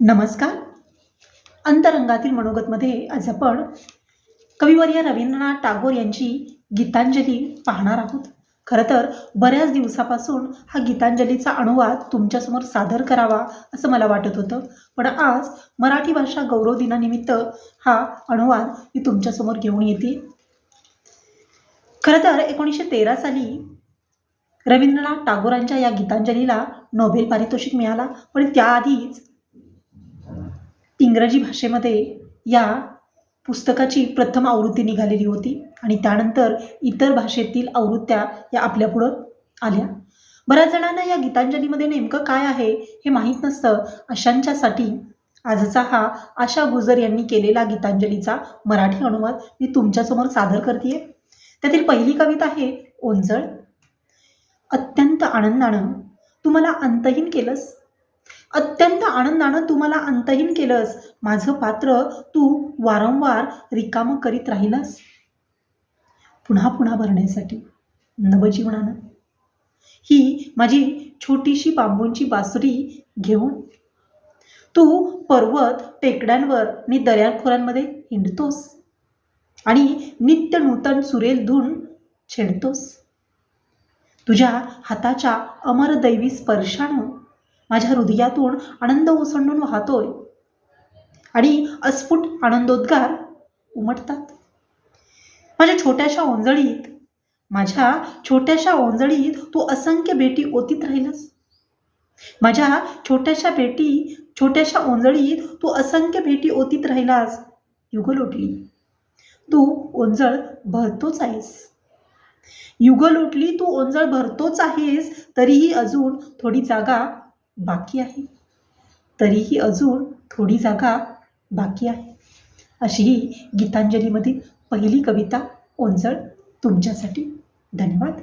नमस्कार. अंतरंगातील मनोगतमध्ये आज आपण कविवर्य रवींद्रनाथ टागोर यांची गीतांजली पाहणार आहोत. खरं तर बऱ्याच दिवसापासून हा गीतांजलीचा अनुवाद तुमच्यासमोर सादर करावा असं मला वाटत होतं. पण आज मराठी भाषा गौरव दिनानिमित्त हा अनुवाद मी तुमच्यासमोर घेऊन येते. खरं तर एकोणीसशे तेरा साली रवींद्रनाथ टागोरांच्या या गीतांजलीला नोबेल पारितोषिक मिळाला. पण त्याआधीच इंग्रजी भाषेमध्ये या पुस्तकाची प्रथम आवृत्ती निघालेली होती आणि त्यानंतर इतर भाषेतील आवृत्त्या या आपल्यापुढं आल्या. बऱ्याच जणांना या गीतांजलीमध्ये नेमकं काय आहे हे माहीत नसतं. अशांच्यासाठी आजचा हा आशा गुजर यांनी केलेला गीतांजलीचा मराठी अनुवाद मी तुमच्यासमोर सादर करते त्यातील पहिली कविता आहे ओंजळ. अत्यंत आनंदानं तू मला अंतहीन केलंस. अत्यंत आनंदानं तू मला अंतहीन केलंस. माझं पात्र तू वारंवार रिकामं करीत राहिलास. पुन्हा पुन्हा भरण्यासाठी नवजीवनानं. ही माझी छोटीशी बांबूंची बासरी घेऊन तू पर्वत टेकड्यांवर आणि दर्याखोऱ्यांमध्ये हिंडतोस आणि नित्य नूतन सुरेल धून छेडतोस. तुझ्या हाताच्या अमरदैवी स्पर्शानं माझ्या हृदयातून आनंद ओसंडून वाहतोय. आणि अस्फुट आनंदोद्गार उमटतात. माझ्या छोट्याशा ओंजळीत माझ्या छोट्याशा ओंजळीत तू असंख्य बेटी ओतीत राहिलास. माझ्या छोट्याशा बेटी छोट्याशा ओंजळीत तू असंख्य भेटी ओतीत राहिलास. युग लोटली तू ओंजळ भरतोच आहेस. युग लोटली तू ओंजळ भरतोच आहेस तरीही अजून थोडी जागा बाकी आहे. तरीही अजून थोडी जागा बाकी आहे. अशी ही गीतांजलीमधील पहिली कविता ओंजळ तुमच्यासाठी. धन्यवाद.